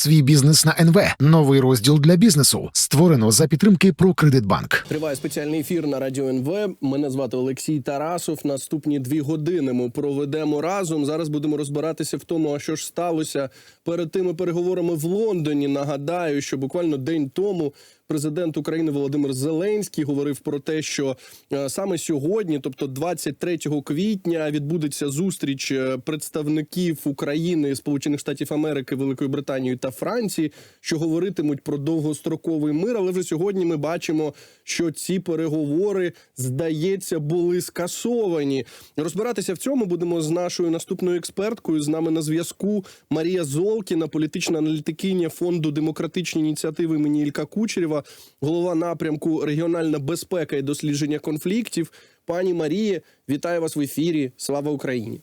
Свій бізнес на НВ. Новий розділ для бізнесу. Створено за підтримки «Прокредитбанк». Триває спеціальний ефір на радіо НВ. Мене звати Олексій Тарасов. Наступні дві години ми проведемо разом. Зараз будемо розбиратися в тому, а що ж сталося перед тими переговорами в Лондоні. Нагадаю, що буквально день тому президент України Володимир Зеленський говорив про те, що е, саме сьогодні, тобто 23 квітня, відбудеться зустріч е, представників України, Сполучених Штатів Америки, Великої Британії та Франції, що говоритимуть про довгостроковий мир. Але вже сьогодні ми бачимо, що ці переговори здається були скасовані. Розбиратися в цьому будемо з нашою наступною експерткою. З нами на зв'язку Марія Золкіна, політична аналітикиня фонду демократичні ініціативи імені Ілька Кучерєва, голова напрямку регіональна безпека і дослідження конфліктів. Пані Марії, вітаю вас в ефірі. Слава Україні!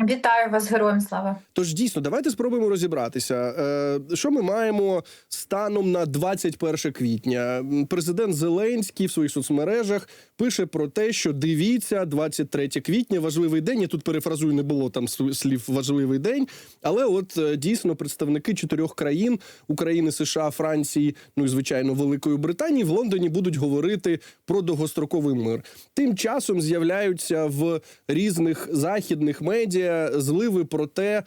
Вітаю вас, героям слава. Тож дійсно, давайте спробуємо розібратися. Е, що ми маємо станом на 21 квітня? Президент Зеленський в своїх соцмережах пише про те, що дивіться, 23 квітня важливий день. Я тут перефразую, не було там слів важливий день. Але от е, дійсно представники чотирьох країн України, США, Франції, ну і звичайно Великої Британії в Лондоні будуть говорити про довгостроковий мир. Тим часом з'являються в різних західних медіа зливи про те,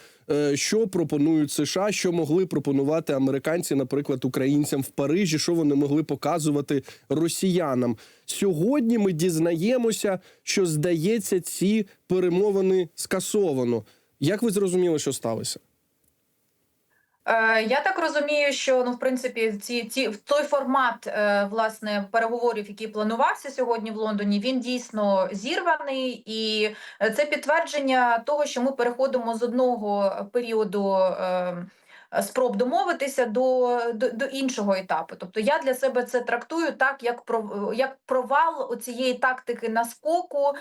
що пропонують США, що могли пропонувати американці, наприклад, українцям в Парижі, що вони могли показувати росіянам. Сьогодні ми дізнаємося, що здається, ці перемовини скасовано. Як ви зрозуміли, що сталося? Е, я так розумію, що ну в принципі ці в той формат е, власне переговорів, який планувався сьогодні в Лондоні, він дійсно зірваний, і е, це підтвердження того, що ми переходимо з одного періоду. Спроб домовитися до, до до іншого етапу. Тобто я для себе це трактую так, як про як провал цієї тактики наскоку,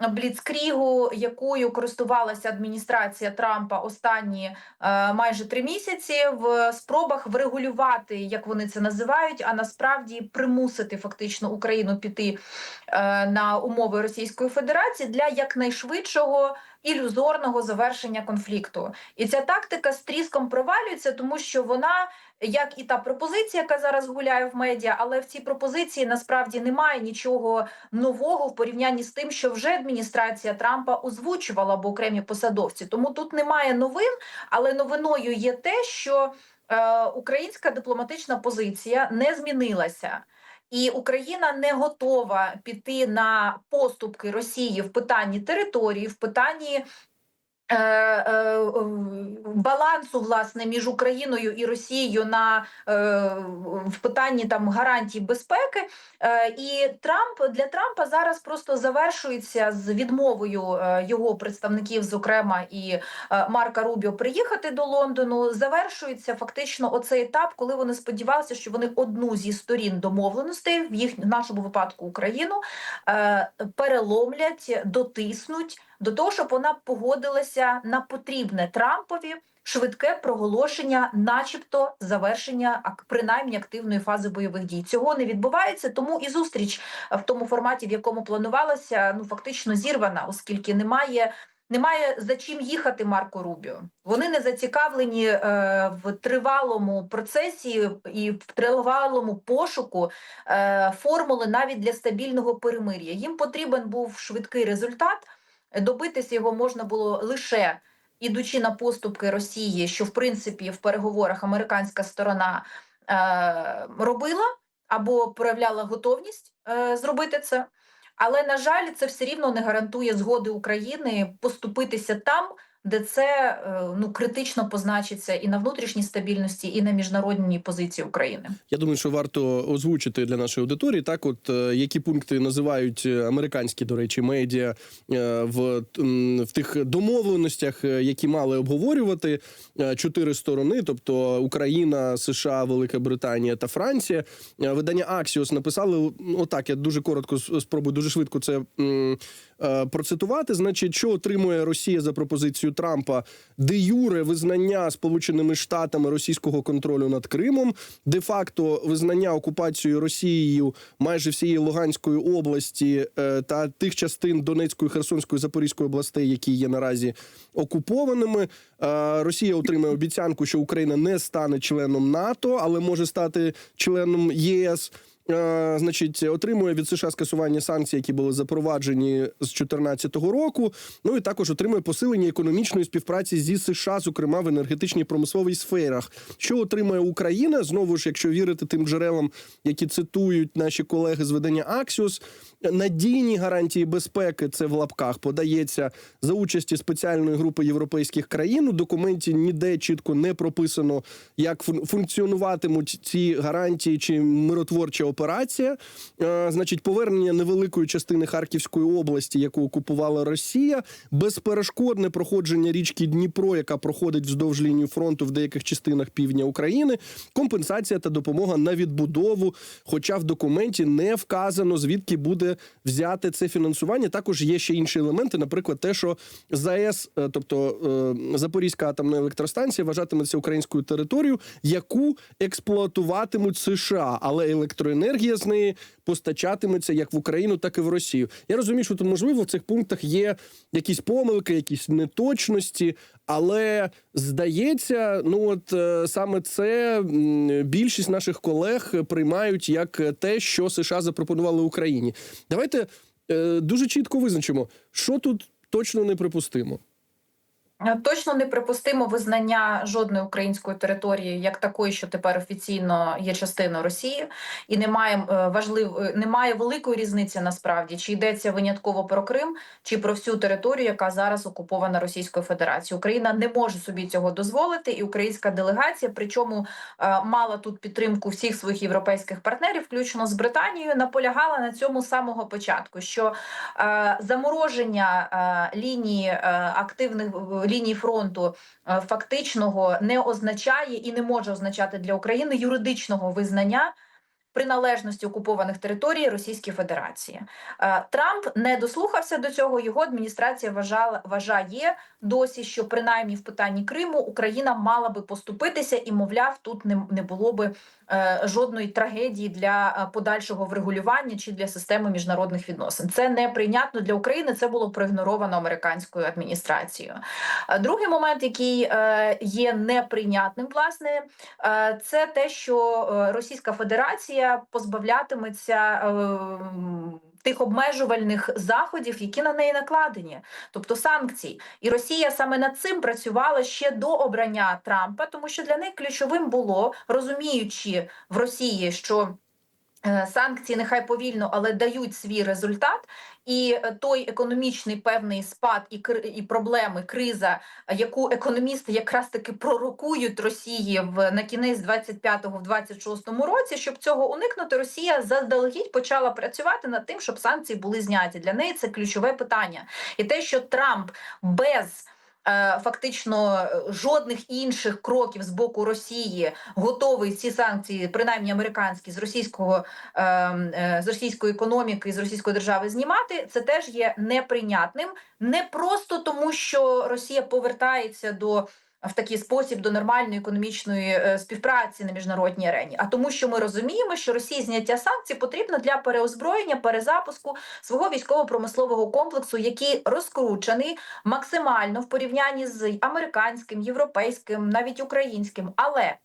бліцкрігу, якою користувалася адміністрація Трампа останні е, майже три місяці в спробах врегулювати, як вони це називають, а насправді примусити фактично Україну піти на умови Російської Федерації для якнайшвидшого ілюзорного завершення конфлікту. І ця тактика з тріском провалюється, тому що вона. Як і та пропозиція, яка зараз гуляє в медіа, але в цій пропозиції насправді немає нічого нового в порівнянні з тим, що вже адміністрація Трампа озвучувала або окремі посадовці. Тому тут немає новин, але новиною є те, що е, українська дипломатична позиція не змінилася. І Україна не готова піти на поступки Росії в питанні території, в питанні балансу власне між Україною і Росією на е, в питанні там гарантій безпеки. Е, і Трамп для Трампа зараз просто завершується з відмовою е, його представників, зокрема і е, Марка Рубіо, приїхати до Лондону. Завершується фактично оцей етап, коли вони сподівалися, що вони одну зі сторін домовленостей в їх в нашому випадку Україну е, переломлять, дотиснуть до того, щоб вона погодилася на потрібне Трампові швидке проголошення, начебто завершення принаймні активної фази бойових дій. Цього не відбувається, тому і зустріч в тому форматі, в якому планувалася, ну фактично зірвана, оскільки немає. Немає за чим їхати Марко Рубіо. Вони не зацікавлені е, в тривалому процесі і в тривалому пошуку е, формули навіть для стабільного перемир'я. Їм потрібен був швидкий результат. Добитися його можна було лише ідучи на поступки Росії, що в принципі в переговорах американська сторона е, робила або проявляла готовність е, зробити це. Але на жаль, це все рівно не гарантує згоди України поступитися там, де це е, ну критично позначиться і на внутрішній стабільності, і на міжнародній позиції України. Я думаю, що варто озвучити для нашої аудиторії так, от е, які пункти називають е, американські, до речі, медіа в, в тих домовленостях, які мали обговорювати чотири сторони, тобто Україна, США, Велика Британія та Франція. Видання Axios написали отак. Я дуже коротко спробую дуже швидко це процитувати. Значить, що отримує Росія за пропозицією Трампа де юре визнання Сполученими Штатами російського контролю над Кримом, де факто визнання окупацією Росією майже всієї Луганської області е, та тих частин Донецької, Херсонської, Запорізької областей, які є наразі окупованими. Е, Росія отримає обіцянку, що Україна не стане членом НАТО, але може стати членом ЄС. Е, Значить, отримує від США скасування санкцій, які були запроваджені з 2014 року. Ну і також отримує посилення економічної співпраці зі США, зокрема в енергетичній промисловій сферах. Що отримує Україна? Знову ж, якщо вірити тим джерелам, які цитують наші колеги з видання Axios, надійні гарантії безпеки це в лапках подається за участі спеціальної групи європейських країн. У документі ніде чітко не прописано, як фун- функціонуватимуть ці гарантії чи миротворча операція. Е, значить, повернення невеликої частини Харківської області, яку окупувала Росія, безперешкодне проходження річки Дніпро, яка проходить вздовж лінії фронту в деяких частинах півдня України, компенсація та допомога на відбудову. Хоча в документі не вказано звідки буде взяти це фінансування. Також є ще інші елементи, наприклад, те, що ЗАЕС, е, тобто е, Запорізька атомна електростанція, вважатиметься українською територією, яку експлуатуватимуть США, але електроенергія з неї постачатиметься як в Україну, так і в Росію. Я розумію, що тут можливо в цих пунктах є якісь помилки, якісь неточності, але здається, ну от е, саме це більшість наших колег приймають як те, що США запропонували Україні. Давайте е, дуже чітко визначимо, що тут точно неприпустимо. Е, Точно неприпустимо визнання жодної української території як такої, що тепер офіційно є частиною Росії, і немає е, важлив... е, немає великої різниці насправді, чи йдеться винятково про Крим, чи про всю територію, яка зараз окупована Російською Федерацією. Україна не може собі цього дозволити, і українська делегація, причому мала тут підтримку всіх своїх європейських партнерів, включно з Британією, наполягала на цьому самого початку. Що замороження лінії активних лінії фронту е, фактичного не означає і не може означати для України юридичного визнання. Приналежності окупованих територій Російській Федерації Е, Трамп не дослухався до цього. Його адміністрація вважала вважає досі, що принаймні в питанні Криму Україна мала би поступитися, і мовляв, тут не, не було би е, жодної трагедії для е, подальшого врегулювання чи для системи міжнародних відносин. Це неприйнятно для України. Це було проігноровано американською адміністрацією. Другий момент, який є неприйнятним, власне, це те, що Російська Федерація позбавлятиметься. е, Тих обмежувальних заходів, які на неї накладені, тобто санкцій, і Росія саме над цим працювала ще до обрання Трампа, тому що для них ключовим було розуміючи в Росії, що санкції нехай повільно, але дають свій результат, і е, той економічний певний спад і і проблеми, криза, е, яку економісти якраз таки пророкують Росії в на кінець 25-го, в 26-му році, щоб цього уникнути, Росія заздалегідь почала працювати над тим, щоб санкції були зняті. Для неї це ключове питання, і те, що Трамп без е, Фактично е, жодних інших кроків з боку Росії готовий ці санкції, принаймні американські, з російського е, е, з російської економіки, з російської держави знімати, це теж є неприйнятним. Не просто тому, що Росія повертається до в такий спосіб до нормальної економічної е, співпраці на міжнародній арені, а тому, що ми розуміємо, що Росії зняття санкцій потрібно для переозброєння, перезапуску свого військово-промислового комплексу, який розкручений максимально в порівнянні з американським, європейським, навіть українським, але е,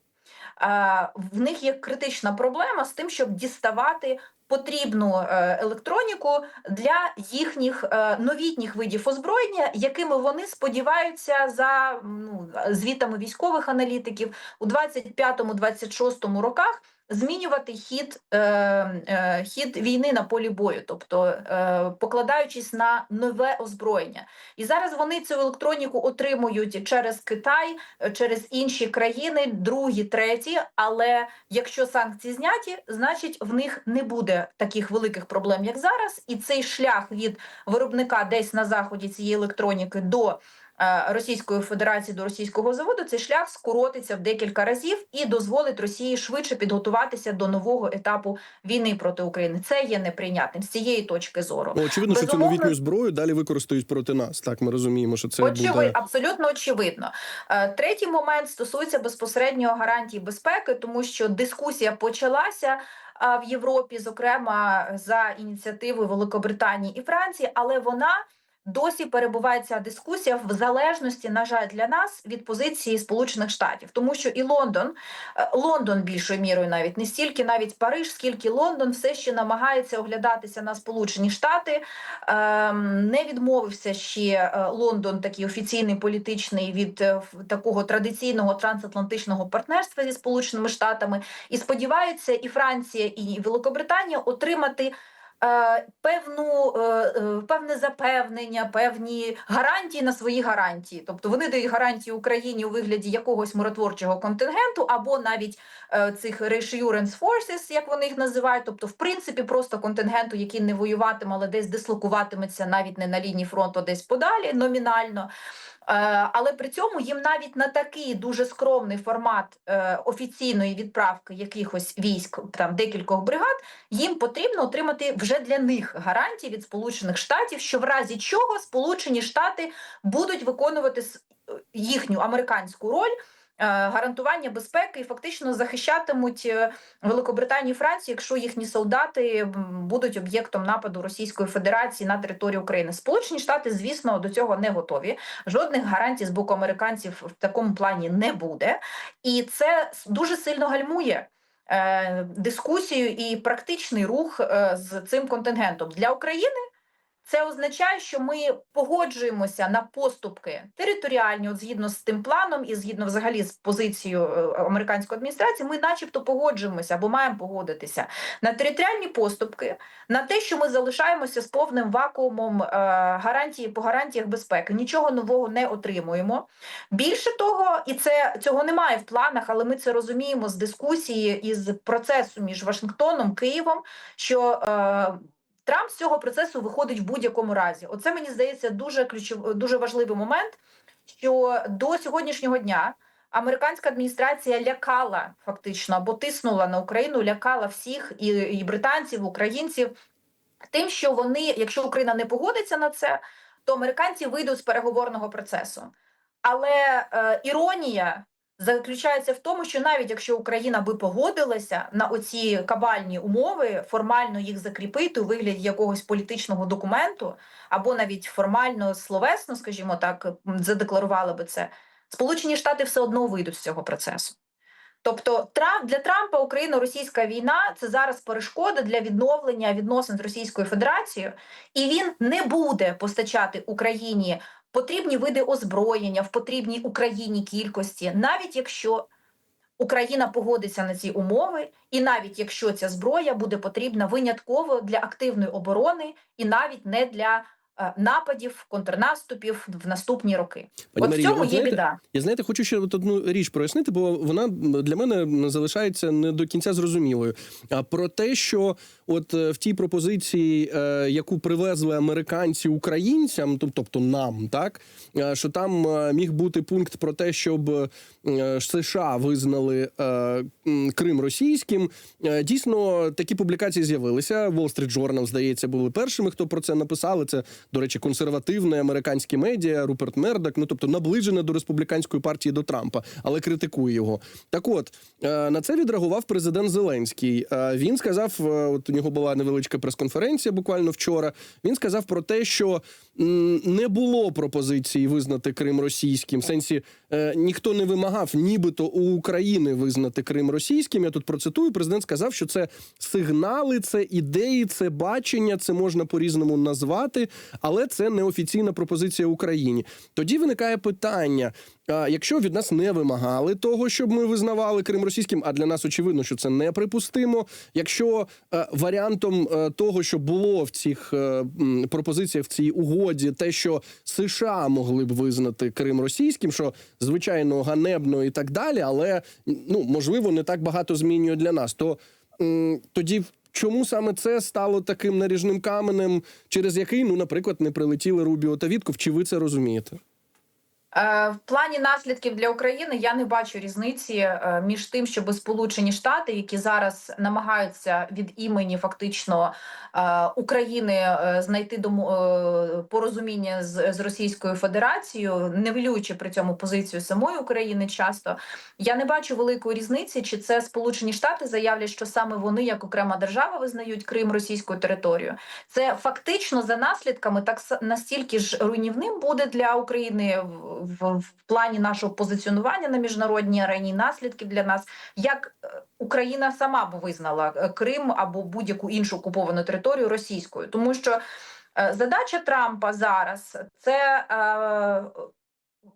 в них є критична проблема з тим, щоб діставати потрібну е, електроніку для їхніх е, новітніх видів озброєння, якими вони сподіваються за ну, звітами військових аналітиків у 25-26 роках. Змінювати хід, е, е, хід війни на полі бою, тобто е, покладаючись на нове озброєння, і зараз вони цю електроніку отримують через Китай, е, через інші країни, другі, треті. Але якщо санкції зняті, значить в них не буде таких великих проблем, як зараз, і цей шлях від виробника десь на заході цієї електроніки до Російської Федерації до російського заводу, цей шлях скоротиться в декілька разів і дозволить Росії швидше підготуватися до нового етапу війни проти України. Це є неприйнятним з цієї точки зору. Ну, очевидно, що цю новітню зброю далі використають проти нас. Так, ми розуміємо, що це Очевидно, буде абсолютно очевидно. Е, Третій момент стосується безпосередньо гарантій безпеки, тому що дискусія почалася в Європі, зокрема за ініціативою Великобританії і Франції, але вона. Досі перебуває ця дискусія в залежності, на жаль, для нас від позиції Сполучених Штатів, тому що і Лондон, е, Лондон більшою мірою, навіть не стільки, навіть Париж, скільки Лондон все ще намагається оглядатися на Сполучені Штати. Ем, Не відмовився ще е, Лондон, такий офіційний політичний від е, такого традиційного трансатлантичного партнерства зі Сполученими Штатами, і сподіваються, і Франція, і Великобританія отримати. Е, Певну е, е, певне запевнення, певні гарантії на свої гарантії. Тобто вони дають гарантії Україні у вигляді якогось миротворчого контингенту, або навіть цих reassurance forces, як вони їх називають, тобто, в принципі, просто контингенту, який не воюватиме, але десь дислокуватиметься навіть не на лінії фронту, а десь подалі номінально. Е, Але при цьому їм навіть на такий дуже скромний формат е, офіційної відправки якихось військ, там декількох бригад, їм потрібно отримати вже для них гарантії від Сполучених Штатів, що в разі чого Сполучені Штати будуть виконувати їхню американську роль. Е, Гарантування безпеки і фактично захищатимуть е, Великобританію і Францію, якщо їхні солдати будуть об'єктом нападу Російської Федерації на територію України. Сполучені Штати, звісно, до цього не готові. Жодних гарантій з боку американців в такому плані не буде, і це дуже сильно гальмує. е, Дискусію і практичний рух з цим контингентом для України це означає, що ми погоджуємося на поступки територіальні, от згідно з тим планом і згідно взагалі з позицією е, американської адміністрації, ми, начебто, погоджуємося або маємо погодитися на територіальні поступки, на те, що ми залишаємося з повним вакуумом е, гарантії по гарантіях безпеки, нічого нового не отримуємо. Більше того, і це цього немає в планах, але ми це розуміємо з дискусії і з процесу між Вашингтоном Києвом, що е, Трамп з цього процесу виходить в будь-якому разі. Оце мені здається дуже ключов, дуже важливий момент, що до сьогоднішнього дня американська адміністрація лякала фактично або тиснула на Україну, лякала всіх і, і британців, українців тим, що вони, якщо Україна не погодиться на це, то американці вийдуть з переговорного процесу. Але е, іронія заключається в тому, що навіть якщо Україна би погодилася на оці кабальні умови, формально їх закріпити у вигляді якогось політичного документу, або навіть формально словесно, скажімо так, м, задекларували би це, Сполучені Штати все одно вийдуть з цього процесу. Тобто для Трампа Україно-російська війна це зараз перешкода для відновлення відносин з Російською Федерацією, і він не буде постачати Україні потрібні види озброєння в потрібній Україні кількості, навіть якщо Україна погодиться на ці умови, і навіть якщо ця зброя буде потрібна винятково для активної оборони, і навіть не для нападів, контрнаступів в наступні роки. Пані От в цьому от є знаєте, біда. Я знаєте, хочу ще одну річ прояснити, бо вона для мене залишається не до кінця зрозумілою. А про те, що от е, в тій пропозиції, е, яку привезли американці українцям, тобто нам, так е, що там е, міг бути пункт про те, щоб е, США визнали е, Крим російським. Е, Дійсно, такі публікації з'явилися. Wall Street Journal, здається, були першими, хто про це написали. Це, до речі, консервативне американське медіа, Руперт Мердок, ну тобто наближене до республіканської партії до Трампа, але критикує його. Так от е, на це відреагував президент Зеленський. Е, Він сказав: е, от у нього була невеличка прес-конференція буквально вчора. Він сказав про те, що не було пропозиції визнати Крим російським. В сенсі ніхто не вимагав, нібито у України визнати Крим російським. Я тут процитую. Президент сказав, що це сигнали, це ідеї, це бачення, це можна по-різному назвати, але це не офіційна пропозиція Україні. Тоді виникає питання: якщо від нас не вимагали того, щоб ми визнавали Крим російським, а для нас очевидно, що це неприпустимо. Якщо е, варіантом е, того, що було в цих е, пропозиціях в цій угоді, те, що США могли б визнати Крим російським, що звичайно ганебно і так далі, але ну можливо не так багато змінює для нас, то тоді. Чому саме це стало таким наріжним каменем, через який, ну, наприклад, не прилетіли Рубіо та Вітков? Чи ви це розумієте? Е, В плані наслідків для України я не бачу різниці е, між тим, щоб Сполучені Штати, які зараз намагаються від імені фактично е, України знайти порозуміння з, Російською Федерацією, нивелюючи при цьому позицію самої України, часто я не бачу великої різниці, чи це Сполучені Штати заявлять, що саме вони, як окрема держава, визнають Крим російською територією. Це фактично за наслідками так настільки ж руйнівним буде для України в, в, плані нашого позиціонування на міжнародній арені наслідків для нас, як е, Україна сама б визнала е, Крим або будь-яку іншу окуповану територію російською, тому що е, задача Трампа зараз це. Е,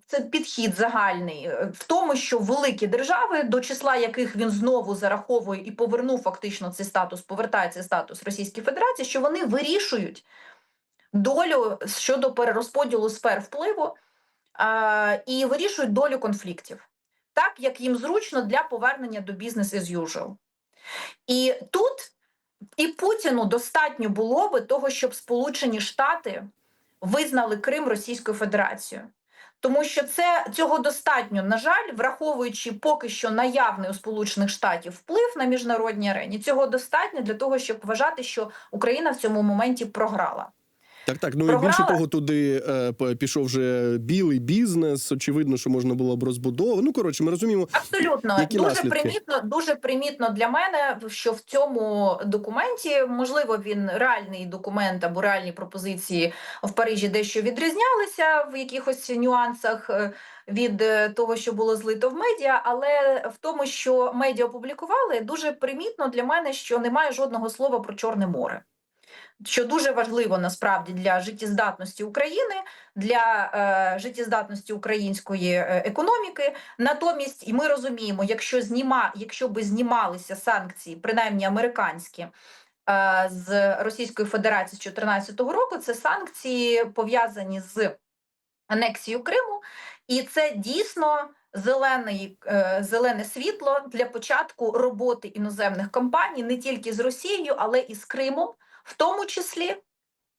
це підхід загальний в тому, що великі держави, до числа яких він знову зараховує і повернув фактично цей статус, повертає цей статус Російській Федерації, що вони вирішують долю щодо перерозподілу сфер впливу і вирішують долю конфліктів, так як їм зручно для повернення до бізнес as usual. І тут і Путіну достатньо було би того, щоб Сполучені Штати визнали Крим Російською Федерацією. Тому що це цього достатньо, на жаль, враховуючи поки що наявний у Сполучених Штатів вплив на міжнародній арені, цього достатньо для того, щоб вважати, що Україна в цьому моменті програла. Так, так. Ну і більше того, туди е, пішов вже білий бізнес. Очевидно, що можна було б розбудовувати. Ну коротше, ми розуміємо. Абсолютно Які дуже наслідки? примітно, дуже примітно для мене, що в цьому документі можливо він реальний документ або реальні пропозиції в Парижі дещо відрізнялися в якихось нюансах е, від е, того, що було злито в медіа, але в тому, що медіа опублікували, дуже примітно для мене, що немає жодного слова про Чорне море. Що дуже важливо насправді для життєздатності України, для е, життєздатності української е, економіки. Натомість, і ми розуміємо, якщо зніма, якщо би знімалися санкції, принаймні американські. е, З Російської Федерації з 2014 року це санкції пов'язані з анексією Криму, і це дійсно зелений, е, зелене світло для початку роботи іноземних компаній не тільки з Росією, але і з Кримом, в тому числі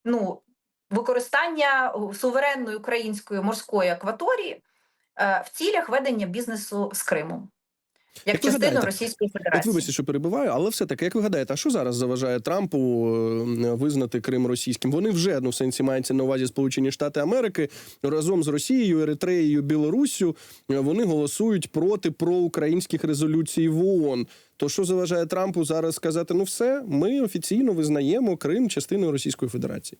ну, використання суверенної української морської акваторії е, в цілях ведення бізнесу з Кримом. Як Як частину гадаєте, Російської От Федерації. вибачте, що перебиваю, але все таки, як ви гадаєте, а що зараз заважає Трампу визнати Крим російським? Вони вже ну в сенсі мається на увазі Сполучені Штати Америки разом з Росією, Еритреєю, Білоруссю. Вони голосують проти проукраїнських резолюцій в ООН. То що заважає Трампу зараз сказати: ну все, ми офіційно визнаємо Крим частиною Російської Федерації?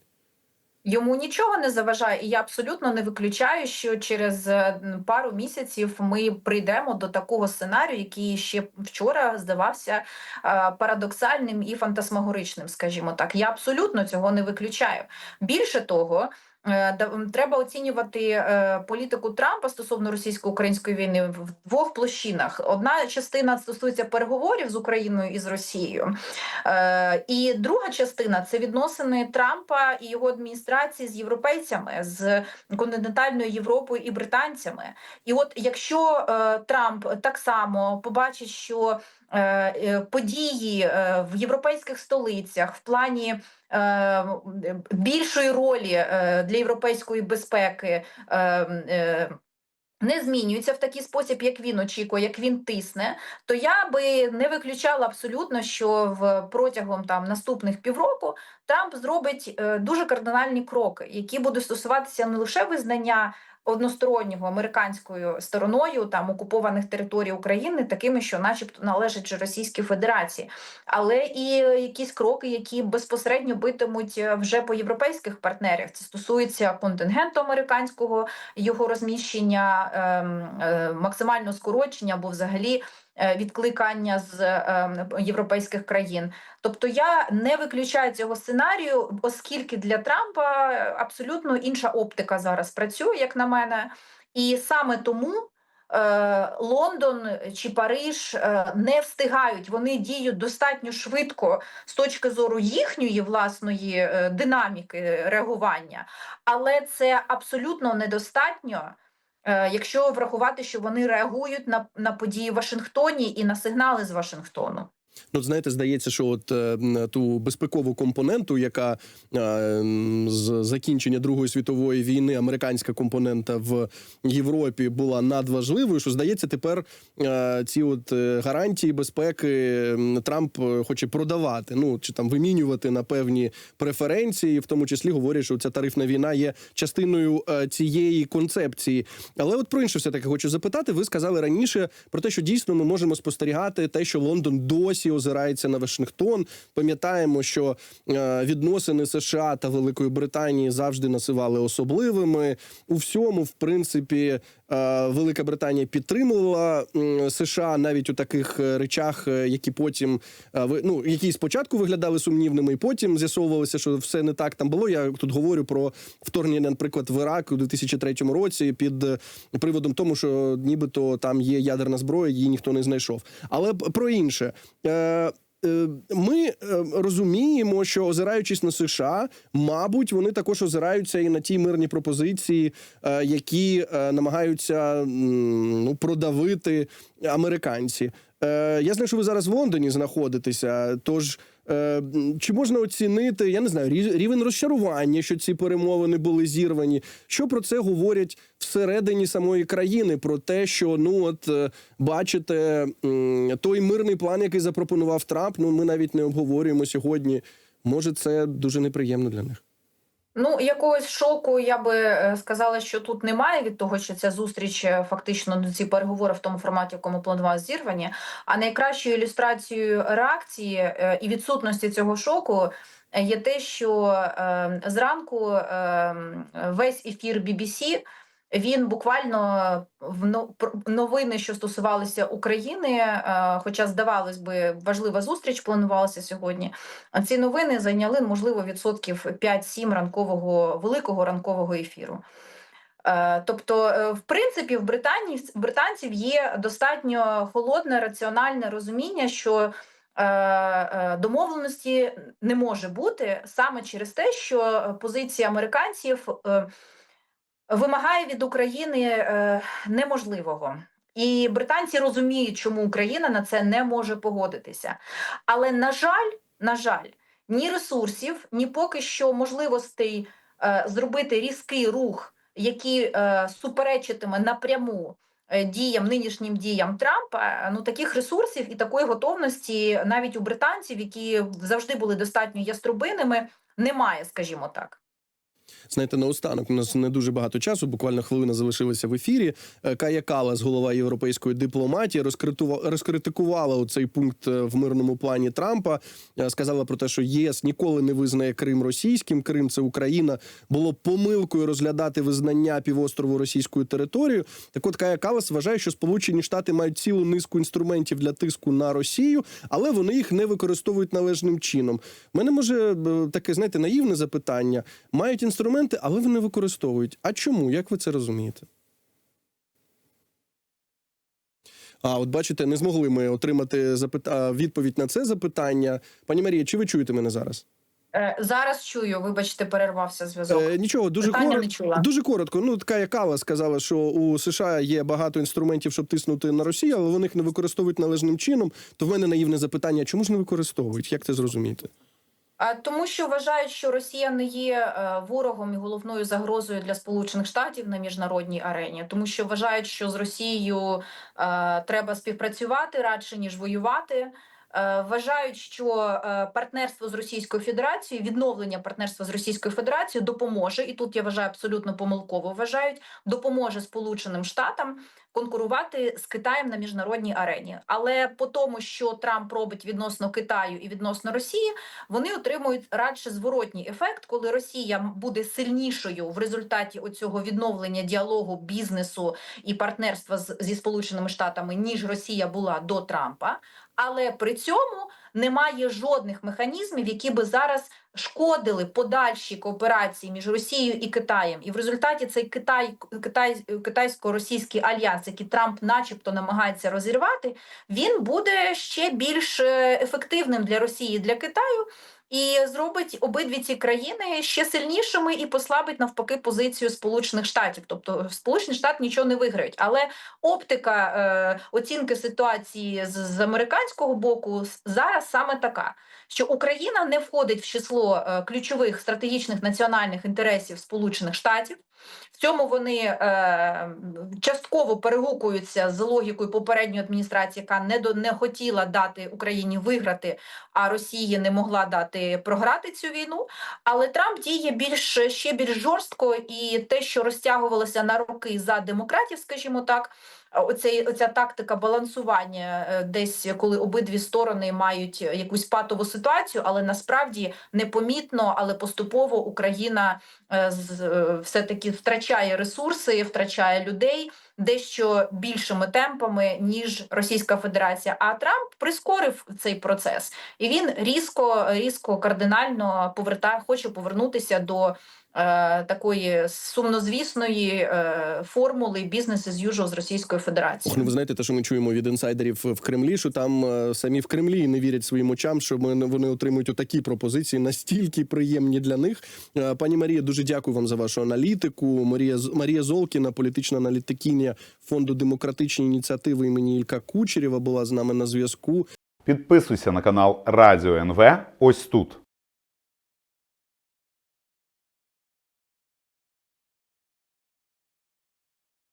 Йому нічого не заважає, і я абсолютно не виключаю, що через е, пару місяців ми прийдемо до такого сценарію, який ще вчора здавався е, парадоксальним і фантасмагоричним, скажімо так. Я абсолютно цього не виключаю. Більше того. Е, Треба оцінювати е, політику Трампа стосовно російсько-української війни в двох площинах. Одна частина стосується переговорів з Україною і з Росією, Е, і друга частина це відносини Трампа і його адміністрації з європейцями, з континентальною Європою і британцями. І от якщо Трамп так само побачить, що події в європейських столицях в плані більшої ролі е, для європейської безпеки. е, е, не змінюються в такий спосіб, як він очікує, як він тисне, то я би не виключала абсолютно, що в протягом там наступних півроку Трамп зробить е, дуже кардинальні кроки, які будуть стосуватися не лише визнання одностороннього американською стороною там окупованих територій України, такими, що, начебто, належать Російській Федерації, але і якісь кроки, які безпосередньо битимуть е, вже по європейських партнерах. Це стосується контингенту американського, його розміщення, ем, е, скорочення або взагалі. Е, Відкликання з е, європейських країн, тобто я не виключаю цього сценарію, оскільки для Трампа абсолютно інша оптика зараз працює, як на мене, і саме тому е, Лондон чи Париж е, не встигають. Вони діють достатньо швидко з точки зору їхньої власної е, динаміки реагування, але це абсолютно недостатньо. Е, Якщо врахувати, що вони реагують на, на події в Вашингтоні і на сигнали з Вашингтону. Ну, знаєте, здається, що от е, ту безпекову компоненту, яка е, з закінчення Другої світової війни, американська компонента в Європі була надважливою, що здається, тепер е, ці от гарантії безпеки Трамп хоче продавати, ну чи там вимінювати на певні преференції, в тому числі говорять, що ця тарифна війна є частиною цієї концепції. Але от про інше все таки хочу запитати. Ви сказали раніше про те, що дійсно ми можемо спостерігати те, що Лондон досі озирається на Вашингтон. Пам'ятаємо, що е, відносини США та Великої Британії завжди насивали особливими. У всьому, в принципі, Велика Британія підтримувала США навіть у таких е, речах, е, які потім е, ну, які спочатку виглядали сумнівними, і потім з'ясовувалося, що все не так там було. Я тут говорю про вторгнення, наприклад, в Ірак у 2003 році під е, приводом тому, що нібито там є ядерна зброя, її ніхто не знайшов. Але про інше. Е, Ми е, розуміємо, що озираючись на США, мабуть, вони також озираються і на ті мирні пропозиції, е, які намагаються ну, продавити американці. Я знаю, що ви зараз в Лондоні знаходитеся. Тож чи можна оцінити, я не знаю, рі- рівень розчарування, що ці перемовини були зірвані? Що про це говорять всередині самої країни? Про те, що ну от е, бачите, той мирний план, який запропонував Трамп, ну ми навіть не обговорюємо сьогодні. Може, це дуже неприємно для них. Ну, якогось шоку я би е, сказала, що тут немає від того, що ця зустріч е, фактично ну, ці переговори в тому форматі, в якому планували зірвані. А найкращою ілюстрацією реакції е, і відсутності цього шоку є те, що е, зранку е, весь ефір BBC він буквально в но- новини, що стосувалися України, е, хоча здавалось би, важлива зустріч планувалася сьогодні. А ці новини зайняли, можливо, відсотків 5-7 ранкового великого ранкового ефіру. Е, Тобто, е, в принципі, в Британії в британців є достатньо холодне, раціональне розуміння, що домовленості не може бути саме через те, що позиція американців вимагає від України е, неможливого. І британці розуміють, чому Україна на це не може погодитися. Але на жаль, на жаль, ні ресурсів, ні поки що можливостей е, зробити різкий рух, який е, суперечитиме напряму діям, нинішнім діям Трампа. Ну таких ресурсів і такої готовності навіть у британців, які завжди були достатньо яструбиними, немає, скажімо так. Знаєте, наостанок у нас не дуже багато часу, буквально хвилина залишилася в ефірі. Е, Кая Калас, голова європейської дипломатії, розкритува- розкритикувала цей пункт е, в мирному плані Трампа. Е, Сказала про те, що ЄС ніколи не визнає Крим російським. Крим це Україна. Було помилкою розглядати визнання півострову російською територією. Так, от Кая Калас вважає, що Сполучені Штати мають цілу низку інструментів для тиску на Росію, але вони їх не використовують належним чином. У мене може таке, знаєте, наївне запитання. Мають інструменти, але вони використовують. А чому? Як ви це розумієте? А, от бачите, не змогли ми отримати запита... відповідь на це запитання. Пані Марія, чи ви чуєте мене зараз? Е, Зараз чую, вибачте, перервався зв'язок. Е, нічого, дуже Питання не коротко. чула. Дуже коротко. Ну, така як Кала сказала, що у США є багато інструментів, щоб тиснути на Росію, але вони їх не використовують належним чином. То в мене наївне запитання: чому ж не використовують? Як це зрозуміти? Тому, що вважають, що Росія не є е, ворогом і головною загрозою для Сполучених Штатів на міжнародній арені, тому що вважають, що з Росією е, треба співпрацювати радше ніж воювати. Е, Вважають, що е, партнерство з Російською Федерацією, відновлення партнерства з Російською Федерацією допоможе, і тут я вважаю абсолютно помилково вважають, допоможе Сполученим Штатам конкурувати з Китаєм на міжнародній арені. Але по тому, що Трамп робить відносно Китаю і відносно Росії, вони отримують радше зворотній ефект, коли Росія буде сильнішою в результаті оцього відновлення діалогу бізнесу і партнерства зі Сполученими Штатами, ніж Росія була до Трампа. Але при цьому немає жодних механізмів, які би зараз шкодили подальшій кооперації між Росією і Китаєм. І в результаті цей Китай, Китай, китайсько-російський альянс, який Трамп, начебто, намагається розірвати, він буде ще більш е, ефективним для Росії для Китаю. І зробить обидві ці країни ще сильнішими і послабить навпаки позицію Сполучених Штатів. Тобто Сполучені Штати нічого не виграють. Але оптика е, оцінки ситуації з, з американського боку зараз саме така, що Україна не входить в число е, ключових стратегічних національних інтересів Сполучених Штатів. В цьому вони е, частково перегукуються з логікою попередньої адміністрації, яка не до не хотіла дати Україні виграти, а Росії не могла дати програти цю війну. Але Трамп діє більш ще більш жорстко, і те, що розтягувалося на роки за демократів, скажімо так. Оцей, оця тактика балансування е, десь, коли обидві сторони мають якусь патову ситуацію, але насправді непомітно, але поступово Україна е, е, все-таки втрачає ресурси, втрачає людей дещо більшими темпами, ніж Російська Федерація. А Трамп прискорив цей процес, і він різко, різко кардинально повертає, хоче повернутися до. Е, Такої сумнозвісної е, формули бізнес as usual з Російською Федерацією. Ох, ну ви знаєте, те, що ми чуємо від інсайдерів в Кремлі, що там е, самі в Кремлі не вірять своїм очам, що ми, вони отримують отакі пропозиції, настільки приємні для них. Пані Марія, дуже дякую вам за вашу аналітику. Марія З- Марія Золкіна, політична аналітикиня фонду демократичні ініціативи імені Ілька Кучерєва, була з нами на зв'язку. Підписуйся на канал Радіо НВ ось тут.